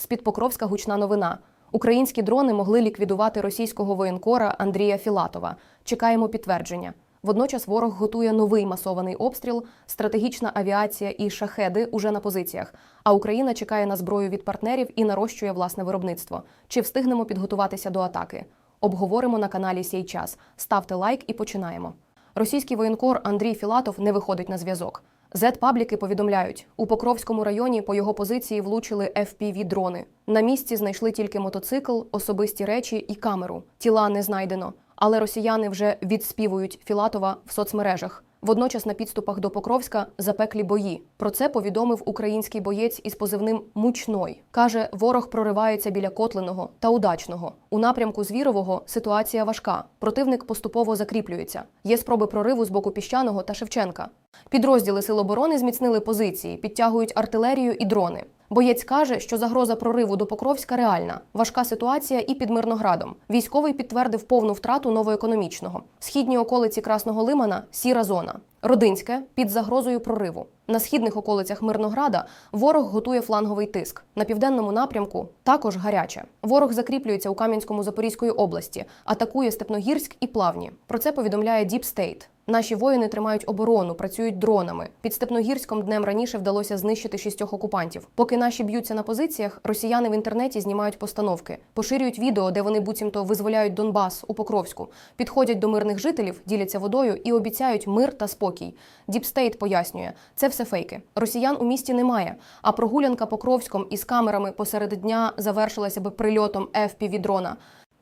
З-під Покровська гучна новина. Українські дрони могли ліквідувати російського воєнкора Андрія Філатова. Чекаємо підтвердження. Водночас ворог готує новий масований обстріл, стратегічна авіація і шахеди уже на позиціях. А Україна чекає на зброю від партнерів і нарощує власне виробництво. Чи встигнемо підготуватися до атаки? Обговоримо на каналі Сій час. Ставте лайк і починаємо. Російський воєнкор Андрій Філатов не виходить на зв'язок. Зет-пабліки повідомляють, у Покровському районі по його позиції влучили fpv дрони На місці знайшли тільки мотоцикл, особисті речі і камеру. Тіла не знайдено, але росіяни вже відспівують Філатова в соцмережах. Водночас на підступах до Покровська запеклі бої. Про це повідомив український боєць із позивним Мучной. каже, ворог проривається біля Котлиного та удачного. У напрямку Звірового ситуація важка. Противник поступово закріплюється. Є спроби прориву з боку піщаного та Шевченка. Підрозділи Сил оборони зміцнили позиції, підтягують артилерію і дрони. Боєць каже, що загроза прориву до Покровська реальна. Важка ситуація і під Мирноградом. Військовий підтвердив повну втрату новоекономічного. Східні околиці Красного Лимана сіра зона. Родинське під загрозою прориву. На східних околицях Мирнограда ворог готує фланговий тиск. На південному напрямку також гаряче. Ворог закріплюється у Кам'янському Запорізької області, атакує Степногірськ і Плавні. Про це повідомляє Deep State. Наші воїни тримають оборону, працюють дронами. Під Степногірськом днем раніше вдалося знищити шістьох окупантів. Поки наші б'ються на позиціях, росіяни в інтернеті знімають постановки, поширюють відео, де вони буцімто визволяють Донбас у Покровську, підходять до мирних жителів, діляться водою і обіцяють мир та спокій. Діпстейт пояснює, це все фейки. Росіян у місті немає. А прогулянка Покровськом із камерами посеред дня завершилася би прильотом fpv дрона.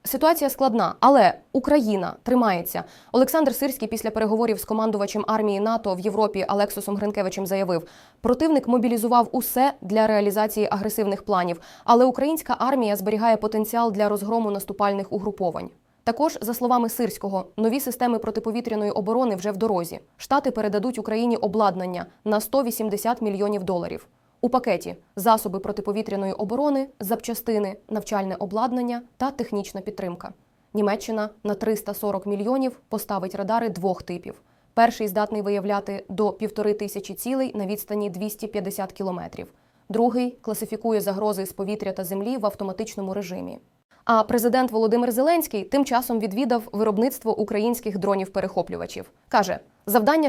Ситуація складна, але Україна тримається. Олександр Сирський після переговорів з командувачем армії НАТО в Європі Алексусом Гринкевичем заявив: противник мобілізував усе для реалізації агресивних планів, але українська армія зберігає потенціал для розгрому наступальних угруповань. Також, за словами Сирського, нові системи протиповітряної оборони вже в дорозі. Штати передадуть Україні обладнання на 180 мільйонів доларів. У пакеті засоби протиповітряної оборони, запчастини, навчальне обладнання та технічна підтримка. Німеччина на 340 мільйонів поставить радари двох типів. Перший здатний виявляти до півтори тисячі цілей на відстані 250 кілометрів. Другий класифікує загрози з повітря та землі в автоматичному режимі. А президент Володимир Зеленський тим часом відвідав виробництво українських дронів-перехоплювачів. каже: завдання,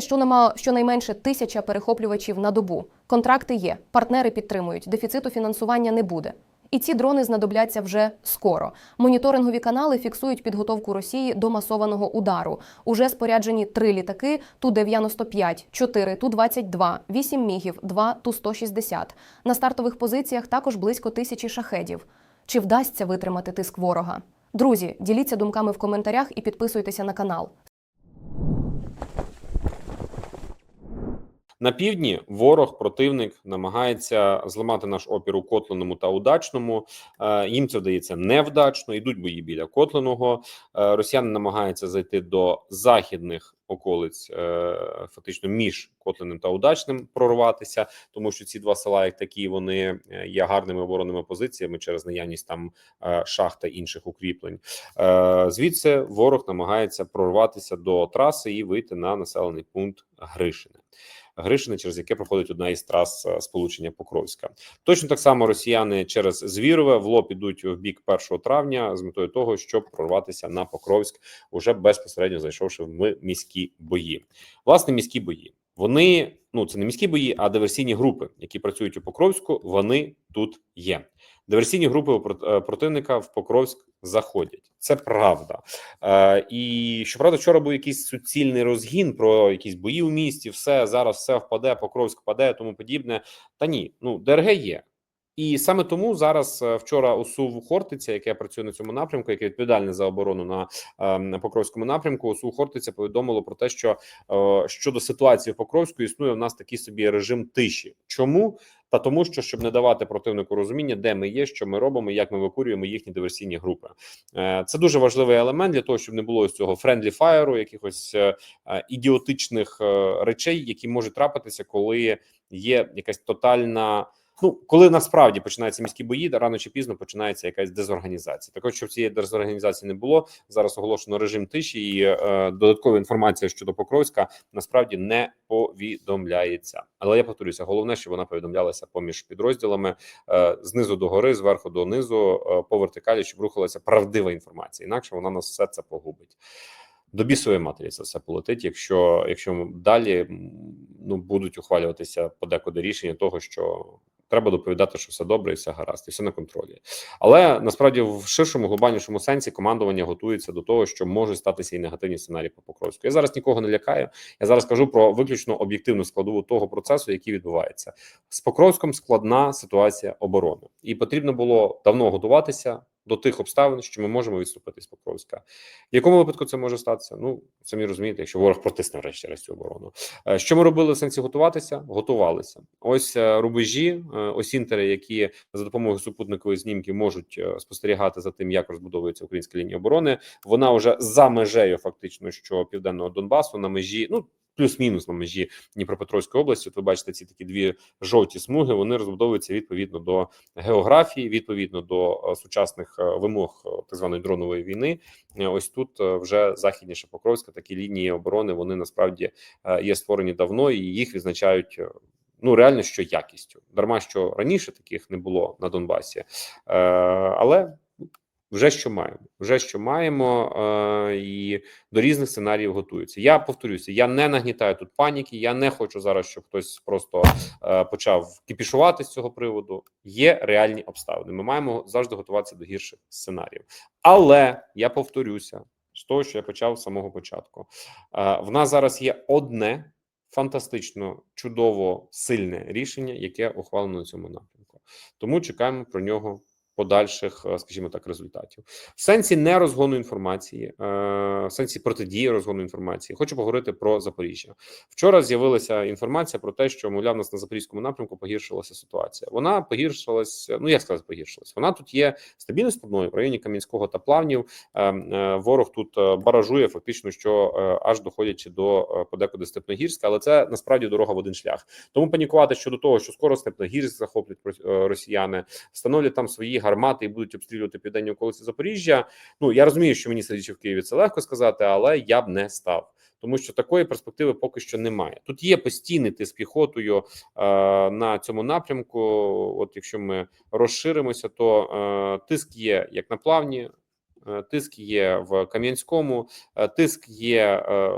щонайменше тисяча перехоплювачів на добу. Контракти є, партнери підтримують, дефіциту фінансування не буде. І ці дрони знадобляться вже скоро. Моніторингові канали фіксують підготовку Росії до масованого удару. Уже споряджені три літаки Ту-95, 4 Ту-22, 8 мігів, 2 Ту-160. На стартових позиціях також близько тисячі шахедів. Чи вдасться витримати тиск ворога? Друзі, діліться думками в коментарях і підписуйтеся на канал. На півдні ворог, противник намагається зламати наш опір у Котлиному та удачному. Е, Їм це вдається невдачно. Йдуть бої біля Котлиного. Е, Росіяни намагаються зайти до західних околиць, е, фактично між Котлиним та удачним прорватися, тому що ці два села, як такі, вони є гарними оборонними позиціями через наявність там шахт та інших укріплень. Звідси ворог намагається прорватися до траси і вийти на населений пункт Гришине. Гришине, через яке проходить одна із трас е, сполучення Покровська. Точно так само росіяни через Звірове в лоб ідуть в бік 1 травня з метою того, щоб прорватися на Покровськ, уже безпосередньо зайшовши в міські бої. Власне, міські бої. Вони ну це не міські бої, а диверсійні групи, які працюють у Покровську. Вони тут є. Диверсійні групи е, противника в Покровськ заходять. Це правда. Е, і щоправда, вчора був якийсь суцільний розгін про якісь бої у місті. Все зараз все впаде, Покровськ впаде, тому подібне. Та ні, ну ДРГ є. І саме тому зараз е, вчора ОСУВ Хортиця, яке працює на цьому напрямку, яке відповідальне за оборону на, е, на Покровському напрямку, ОСУВ Хортиця повідомило про те, що е, щодо ситуації в Покровську існує в нас такий собі режим тиші. Чому? Та тому, що щоб не давати противнику розуміння, де ми є, що ми робимо, як ми викурюємо їхні диверсійні групи. Е, Це дуже важливий елемент для того, щоб не було ось цього френдлі фаєру, якихось ідіотичних речей, які можуть трапитися, коли є якась тотальна Ну, коли насправді починаються міські бої, рано чи пізно починається якась дезорганізація. Також щоб цієї дезорганізації не було зараз. Оголошено режим тиші, і е, додаткова інформація щодо Покровська насправді не повідомляється. Але я повторюся, головне, щоб вона повідомлялася поміж підрозділами е, знизу до гори, зверху до низу, е, по вертикалі, щоб рухалася правдива інформація. Інакше вона нас все це погубить. До бісової матері це все полетить, якщо якщо далі ну будуть ухвалюватися подекуди рішення того, що треба доповідати, що все добре і все гаразд, і все на контролі. Але насправді в ширшому глобальнішому сенсі командування готується до того, що можуть статися і негативні сценарії по Покровську. Я зараз нікого не лякаю. Я зараз кажу про виключно об'єктивну складову того процесу, який відбувається з Покровськом. Складна ситуація оборони, і потрібно було давно готуватися до тих обставин, що ми можемо відступити з Покровська. В якому випадку це може статися? Ну самі розумієте, якщо ворог протисне врешті-решт цю оборону. Е, Що ми робили в сенсі готуватися? Готувалися. Ось е, рубежі, е, осінтери, які за допомогою супутникових знімків можуть спостерігати за тим, як розбудовується українська лінія оборони. Вона вже за межею, фактично, що південного Донбасу на межі, ну. Плюс-мінус на межі Дніпропетровської області. От ви бачите ці такі дві жовті смуги. Вони розбудовуються відповідно до географії, відповідно до е, сучасних е, вимог е, так званої дронової війни. Ось тут вже західніше Покровська такі лінії оборони. Вони насправді є створені давно, і їх відзначають. Ну, реально, що якістю, дарма що раніше таких не було на Донбасі, е, але вже що маємо, вже що маємо, е, і до різних сценаріїв готуються. Я повторюся, я не нагнітаю тут паніки. Я не хочу зараз, щоб хтось просто е, почав кіпішувати з цього приводу. Є реальні обставини. Ми маємо завжди готуватися до гірших сценаріїв. Але я повторюся з того, що я почав з самого початку. Е, в нас зараз є одне фантастично чудово сильне рішення, яке ухвалено на цьому напрямку. Тому чекаємо про нього подальших, е, скажімо так, результатів в сенсі не розгону інформації, е, в сенсі протидії розгону інформації. Хочу поговорити про Запоріжжя. Вчора з'явилася інформація про те, що мовляв, нас на запорізькому напрямку погіршилася ситуація. Вона погіршилась. Ну як сказати, погіршилась. Вона тут є стабільно складною в районі Кам'янського та плавнів. Е, Ворог тут баражує, фактично, що аж доходячи до подекуди Степногірська, але це насправді дорога в один шлях. Тому панікувати щодо того, що скоро Степногірськ захоплять росіяни, встановлять там свої гармати і будуть обстрілювати південні околиці Запоріжжя. Ну я розумію, що мені сидячи в Києві, це легко сказати, але я б не став. Тому що такої перспективи поки що немає. Тут є постійний тиск піхотою е, на цьому напрямку. От якщо ми розширимося, то е, тиск є як на плавні, е, тиск є в Кам'янському, е, тиск є е,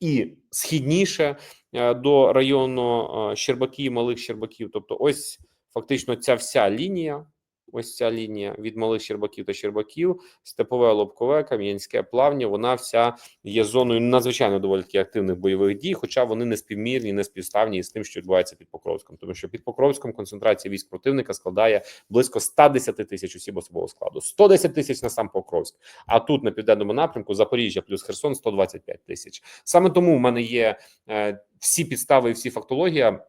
і східніше е, до району е, Щербаків, малих Щербаків. Тобто, ось фактично ця вся лінія. Ось ця лінія від малих Щербаків та Щербаків, степове лобкове, кам'янське плавня. Вона вся є зоною надзвичайно доволі таки активних бойових дій, хоча вони не співмірні, не співставні із тим, що відбувається під Покровськом, тому що під Покровськом концентрація військ противника складає близько 110 тисяч осіб особового складу, 110 тисяч на сам Покровськ. А тут на південному напрямку Запоріжжя плюс Херсон 125 тисяч. Саме тому в мене є е, всі підстави і всі фактологія.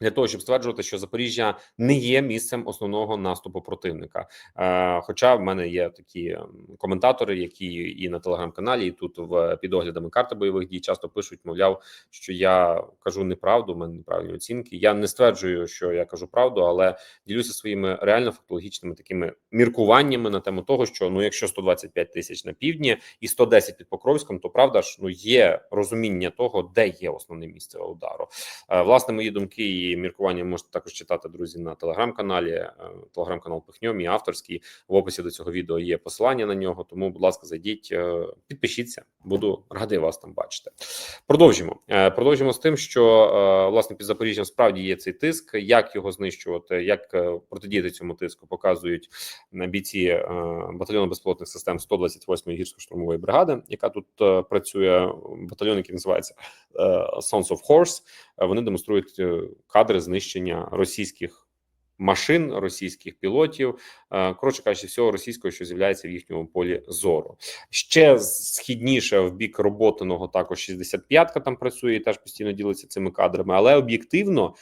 Для того щоб стверджувати, що Запоріжжя не є місцем основного наступу противника. Е, хоча в мене є такі ем, коментатори, які і на телеграм-каналі, і тут в під оглядами карти бойових дій часто пишуть, мовляв, що я кажу неправду, в мене неправильні оцінки. Я не стверджую, що я кажу правду, але ділюся своїми реально фактологічними такими міркуваннями на тему того, що ну, якщо 125 тисяч на півдні і 110 під Покровськом, то правда ж ну є розуміння того, де є основне місце удару. Е, Власне, мої думки і міркування можете також читати, друзі, на телеграм-каналі. Е, Телеграм-канал Пихньо, мій авторський. В описі до цього відео є посилання на нього. Тому, будь ласка, зайдіть, е, підпишіться. Буду радий вас там бачити. Продовжимо. Е, Продовжимо з тим, що власне під Запоріжжям справді є цей тиск. Як його знищувати, як протидіяти цьому тиску, показують бійці батальйону безпілотних систем 128-ї гірсько-штурмової бригади, яка тут працює. Батальйон, який називається Sons of Horse. Вони демонструють кадри знищення російських машин, російських пілотів, е, коротше кажучи, всього російського, що з'являється в їхньому полі зору. Ще східніше в бік роботаного також 65-ка там працює і теж постійно ділиться цими кадрами, але об'єктивно.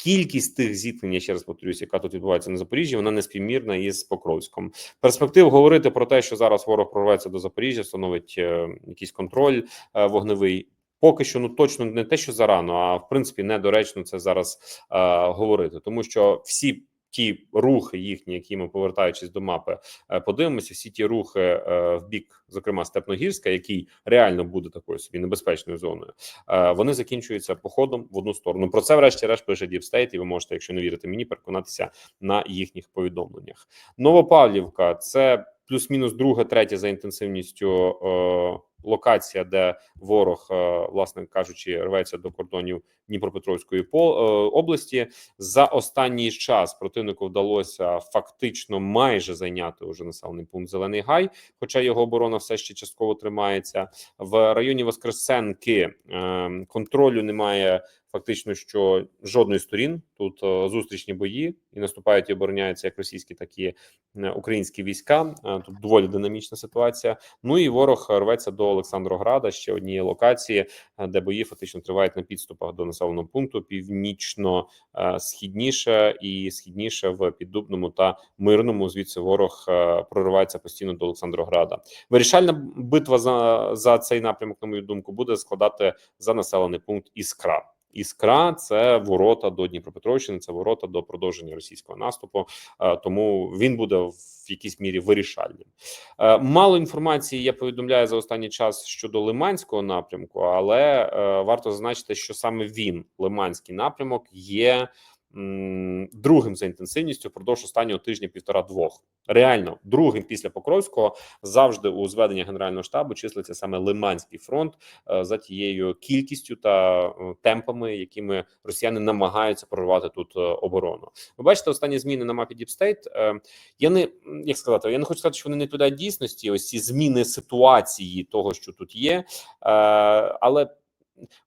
Кількість тих зіткнень, я ще раз повторюсь, яка тут відбувається на Запоріжжі, вона не співмірна із Покровськом. Перспектив говорити про те, що зараз ворог прорветься до Запоріжжя, становить е, якийсь контроль е, вогневий. Поки що ну точно не те, що зарано, а в принципі недоречно це зараз е, говорити, тому що всі ті рухи їхні, які ми повертаючись до мапи, е, подивимося, всі ті рухи е, в бік, зокрема Степногірська, який реально буде такою собі небезпечною зоною, е, вони закінчуються походом в одну сторону. Про це, врешті-решт, пише Діпстейт, і ви можете, якщо не вірите мені, переконатися на їхніх повідомленнях. Новопавлівка це плюс-мінус друге, третє за інтенсивністю локація, де ворог, е, власне кажучи, рветься до кордонів Дніпропетровської е, області. За останній час противнику вдалося фактично майже зайняти уже населений пункт Зелений Гай, хоча його оборона все ще частково тримається в районі Воскресенки. Е, контролю немає. Фактично, що жодної сторін тут е, зустрічні бої і наступають і обороняються як російські, так і е, українські війська. Е, Тут доволі динамічна ситуація. Ну і ворог рветься до Олександрограда, ще однієї локації, де бої фактично тривають на підступах до населеного пункту північно е, східніше і східніше в піддубному та мирному. Звідси ворог проривається постійно до Олександрограда. Вирішальна битва за, за цей напрямок, на мою думку, буде складати за населений пункт Іскра. Іскра це ворота до Дніпропетровщини, це ворота до продовження російського наступу. Е, Тому він буде в якійсь мірі вирішальним. Е, Мало інформації я повідомляю за останній час щодо Лиманського напрямку, але е, варто зазначити, що саме він, Лиманський напрямок, є другим за інтенсивністю впродовж останнього тижня півтора-двох. Реально, другим після Покровського завжди у зведення Генерального штабу числиться саме Лиманський фронт е, за тією кількістю та е, темпами, якими росіяни намагаються прорвати тут е, оборону. Ви бачите, останні зміни на мапі е, Я не як сказати, я не хочу сказати, що вони не відповідають дійсності. Ось ці зміни ситуації того, що тут є, але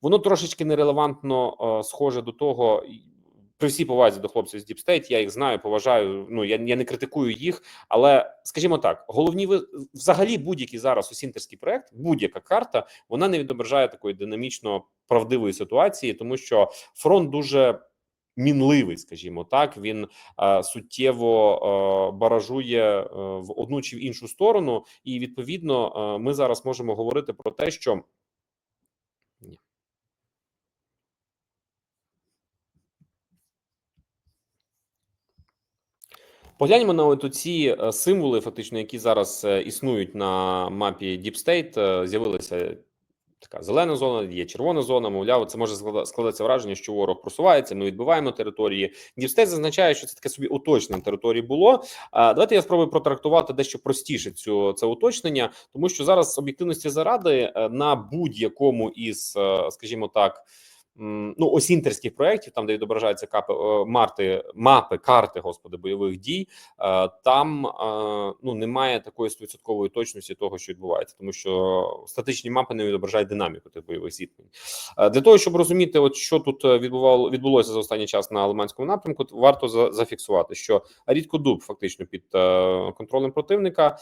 воно трошечки нерелевантно схоже до того. При всій повазі до хлопців з State, я їх знаю, поважаю. Ну я, я не критикую їх, але скажімо так, головні ви взагалі будь-який зараз осінтерський проект, будь-яка карта, вона не відображає такої динамічно правдивої ситуації, тому що фронт дуже мінливий, скажімо так. Він е, суттєво е, баражує е, в одну чи в іншу сторону, і відповідно е, ми зараз можемо говорити про те, що Погляньмо на от ці е, символи, фактично, які зараз е, існують на мапі Deep State. Е, З'явилася така зелена зона, є червона зона. Мовляв, це може склада- складатися враження, що ворог просувається. Ми відбиваємо території. Deep State зазначає, що це таке собі уточнення території було. Давайте я спробую протрактувати дещо простіше цю це уточнення, тому що зараз об'єктивності заради на будь-якому із, скажімо так. Ну, осінтерських проєктів, там де відображаються капи е, марти, мапи, карти господи бойових дій. е, Там е, ну немає такої стовідсоткової точності того, що відбувається, тому що статичні мапи не відображають динаміку тих бойових зіткнень. Для того щоб розуміти, от що тут відбувало відбулося за останній час на Лиманському напрямку, варто за- зафіксувати, що рідкодуб фактично під контролем противника,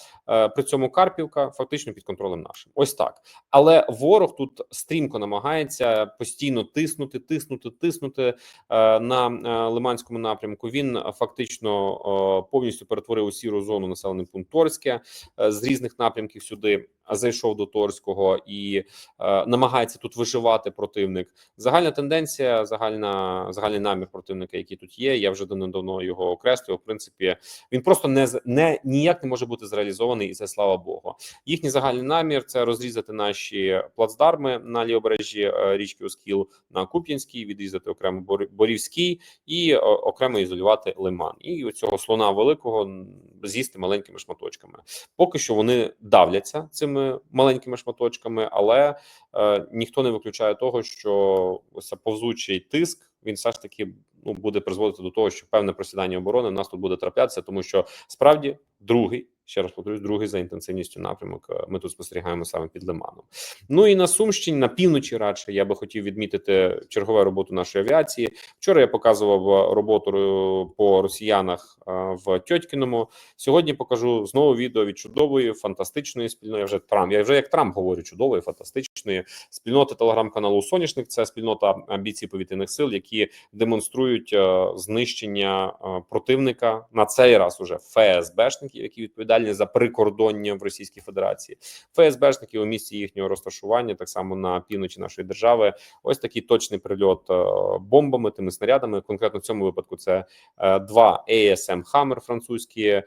при цьому Карпівка фактично під контролем нашим. Ось так. Але ворог тут стрімко намагається постійно тиснути, тиснути, тиснути е, на е, Лиманському напрямку. Він е, фактично повністю перетворив у сіру зону населений пункт Торське з різних напрямків сюди. Зайшов до Торського і е, намагається тут виживати противник. Загальна тенденція, загальна загальний намір противника, який тут є. Я вже давно його окреслював. В принципі, він просто не не ніяк не може бути зреалізований, і це слава Богу. Їхній загальний намір це розрізати наші плацдарми на лівобережжі е, річки Оскіл на Куп'янській, відрізати окремо Бор- Борівський і окремо ізолювати Лиман. І цього слона великого з'їсти маленькими шматочками. Поки що вони давляться цими маленькими шматочками, але е, ніхто не виключає того, що ось повзучий тиск він все ж таки ну буде призводити до того, що певне просідання оборони в нас тут буде траплятися, тому що справді другий. Ще раз повторюсь, другий за інтенсивністю напрямок. е, Ми тут спостерігаємо саме під Лиманом. Ну і на Сумщині, на півночі, радше я би хотів відмітити чергову роботу нашої авіації. Вчора я показував роботу е, по росіянах е, в Тьотькіному. Сьогодні покажу знову відео від чудової, фантастичної спільної. Я вже Трамп. Я вже як Трамп говорю, чудової, фантастичної спільноти телеграм-каналу Соняшник. Це спільнота амбіцій повітряних сил, які демонструють е, знищення е, противника на цей раз уже ФСБшників, які відповідають відповідальні за прикордоння в Російській Федерації. ФСБшники у місці їхнього розташування, так само на півночі нашої держави. Ось такий точний прильот е, бомбами, тими снарядами. Конкретно в цьому випадку це е, два ASM Hammer французькі.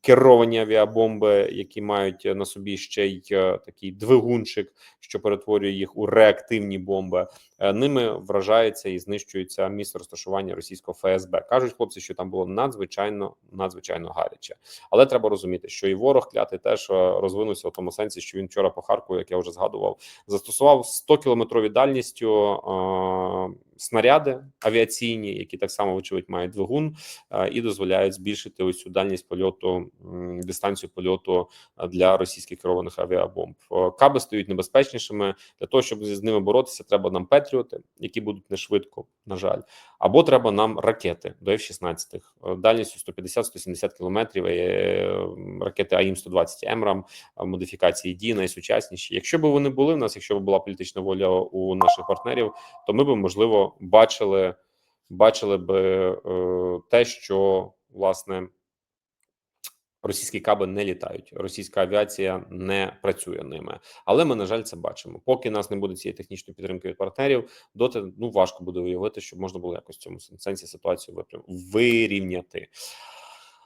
Керовані авіабомби, які мають на собі ще й е, такий двигунчик, що перетворює їх у реактивні бомби. Е, Ними вражається і знищується місце розташування російського ФСБ. кажуть хлопці, що там було надзвичайно надзвичайно гаряче. Але треба розуміти, що і ворог клятий теж е, розвинувся в тому сенсі, що він вчора по Харкову, як я вже згадував, застосував 100 кілометрові дальністю е, снаряди авіаційні, які так само вочевидь мають двигун е, і дозволяють збільшити ось цю дальність польоту, дистанцію польоту е, для російських керованих авіабомб. Е, Каби стають небезпечнішими. Для того щоб з ними боротися, треба нам петріоти, які будуть не швидко, на жаль, або треба нам ракети до F-16 е, дальністю 150-170 кілометрів. Ракети АІМ 120 Емрам модифікації дії найсучасніші. Якщо б вони були в нас, якщо б була політична воля у наших партнерів, то ми б можливо бачили, бачили би е, те, що власне. Російські каби не літають, російська авіація не працює ними. Але ми, на жаль, це бачимо. Поки нас не буде цієї технічної підтримки від партнерів, доти ну важко буде уявити, щоб можна було якось в цьому сенсі ситуацію вирівняти.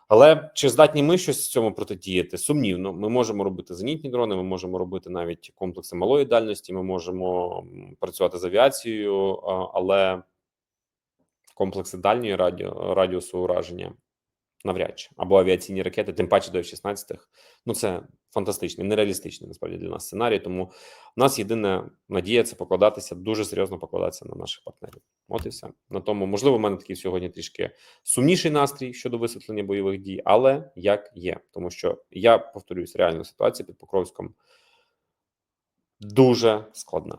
Але чи здатні ми щось цьому протидіяти? Сумнівно, ми можемо робити зенітні дрони, ми можемо робити навіть комплекси малої дальності. Ми можемо працювати з авіацією, але комплекси дальньої радіо, радіусу ураження навряд чи або авіаційні ракети, тим паче до F-16. Ну це фантастичний, нереалістичний насправді для нас сценарій. Тому в нас єдина надія це покладатися дуже серйозно покладатися на наших партнерів. От і все на тому. Можливо, в мене такий сьогодні трішки сумніший настрій щодо висвітлення бойових дій, але як є, тому що я повторюсь, реальна ситуація під Покровськом дуже складна.